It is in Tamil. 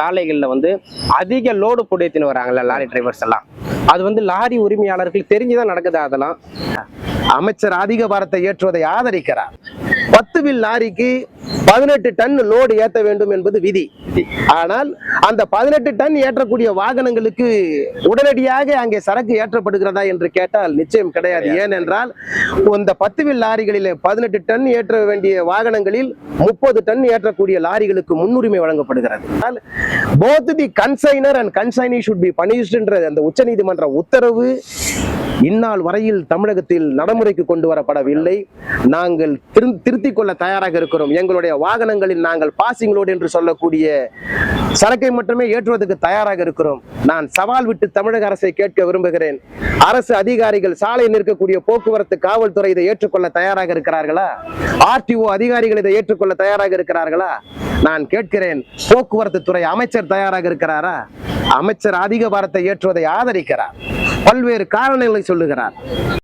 சாலைகள்ல வந்து அதிக லோடு புடையத்தின்னு வராங்கல்ல லாரி டிரைவர்ஸ் எல்லாம். அது வந்து லாரி உரிமையாளர்கள் தெரிஞ்சுதான் நடக்குது அதெல்லாம். அமைச்சர் அதிக பாரத்தை ஏற்றுவதை ஆதரிக்கிறார். பத்து வில் லாரிக்கு பதினெட்டு டன் லோடு ஏற்ற வேண்டும் என்பது விதி. ஆனால் அந்த பதினெட்டு டன் ஏற்றக்கூடிய வாகனங்களுக்கு உடனடியாக அங்கே சரக்கு ஏற்றப்படுகிறதா என்று கேட்டால் நிச்சயம் கிடையாது. ஏனென்றால் இந்த பத்து வில் லாரிகளில் பதினெட்டு டன் ஏற்ற வேண்டிய வாகனங்களில் முப்பது டன் ஏற்றக்கூடிய லாரிகளுக்கு முன்னுரிமை வழங்கப்படுகிறது. Both the consignor and consignee should be punished என்ற அந்த உச்சநீதிமன்ற உத்தரவு இந்நாள் வரையில் தமிழகத்தில் நடைமுறைக்கு கொண்டு வரப்படவில்லை. நாங்கள் திரு- திருத்திக் கொள்ள தயாராக இருக்கிறோம். எங்களுடைய வாகனங்களில் நாங்கள் பாசிங் லோடு என்று சொல்லக்கூடிய சரக்கை மட்டுமே ஏற்றுவதற்கு தயாராக இருக்கிறோம். நான் சவால் விட்டு தமிழக அரசை கேட்க விரும்புகிறேன். அரசு அதிகாரிகள் சாலை நிற்கக்கூடிய போக்குவரத்து காவல்துறை இதை ஏற்றுக்கொள்ள தயாராக இருக்கிறார்களா? ஆர்டிஓ அதிகாரிகள் இதை ஏற்றுக்கொள்ள தயாராக இருக்கிறார்களா? நான் கேட்கிறேன் போக்குவரத்து துறை அமைச்சர் தயாராக இருக்கிறாரா? அமைச்சர் அதிக பாரத்தை ஏற்றுவதை ஆதரிக்கிறார். பல்வேறு காரணங்களை சொல்லுகிறார்.